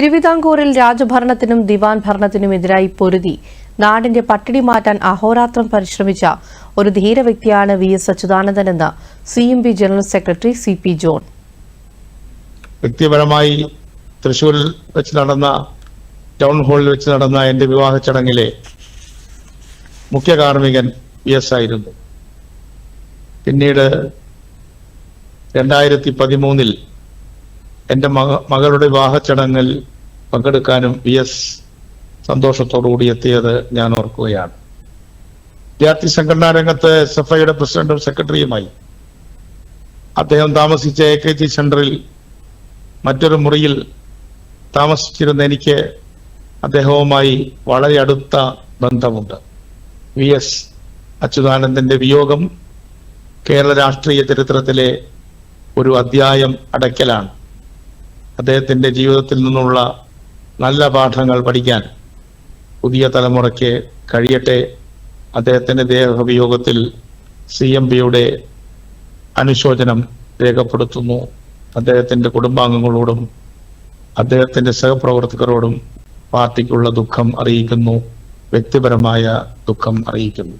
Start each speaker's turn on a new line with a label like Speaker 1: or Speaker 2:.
Speaker 1: തിരുവിതാംകൂറിൽ രാജഭരണത്തിനും ദിവാൻ ഭരണത്തിനുമെതിരായി പൊരുതി. നാടിന്റെ പട്ടിണി മാറ്റാൻ അഹോരാത്രം പരിശ്രമിച്ച ഒരു ധീര വ്യക്തിയാണ് V S അച്യുതാനന്ദനെന്ന് C M P general secretary C P John.
Speaker 2: വ്യക്തിപരമായി തൃശൂരിൽ വെച്ച് നടന്ന ടൗൺ ഹാളിൽ വെച്ച് നടന്ന എന്റെ വിവാഹ ചടങ്ങിലെ മുഖ്യ കാർമ്മികൻ വി എസ് ആയിരുന്നു. പിന്നീട് രണ്ടായിരത്തി പതിമൂന്നിൽ എന്റെ മക മകളുടെ വിവാഹ ചടങ്ങിൽ പങ്കെടുക്കാനും വി എസ് സന്തോഷത്തോടുകൂടി എത്തിയത് ഞാൻ ഓർക്കുകയാണ്. വിദ്യാർത്ഥി സംഘടനാ രംഗത്ത് എസ് എഫ് ഐയുടെ പ്രസിഡന്റും സെക്രട്ടറിയുമായി അദ്ദേഹം താമസിച്ച എ കെ ജി സെന്ററിൽ മറ്റൊരു മുറിയിൽ താമസിച്ചിരുന്ന എനിക്ക് അദ്ദേഹവുമായി വളരെ അടുത്ത ബന്ധമുണ്ട്. വി എസ് അച്യുതാനന്ദന്റെ വിയോഗം കേരള രാഷ്ട്രീയ ചരിത്രത്തിലെ ഒരു അധ്യായം അടയ്ക്കലാണ്. അദ്ദേഹത്തിന്റെ ജീവിതത്തിൽ നിന്നുള്ള നല്ല പാഠങ്ങൾ പഠിക്കാൻ പുതിയ തലമുറയ്ക്ക് കഴിയട്ടെ. അദ്ദേഹത്തിന്റെ ദേഹവിയോഗത്തിൽ സി എം പിയുടെ അനുശോചനം രേഖപ്പെടുത്തുന്നു. അദ്ദേഹത്തിന്റെ കുടുംബാംഗങ്ങളോടും അദ്ദേഹത്തിന്റെ സഹപ്രവർത്തകരോടും പാർട്ടിക്കുള്ള ദുഃഖം അറിയിക്കുന്നു. വ്യക്തിപരമായ ദുഃഖം അറിയിക്കുന്നു.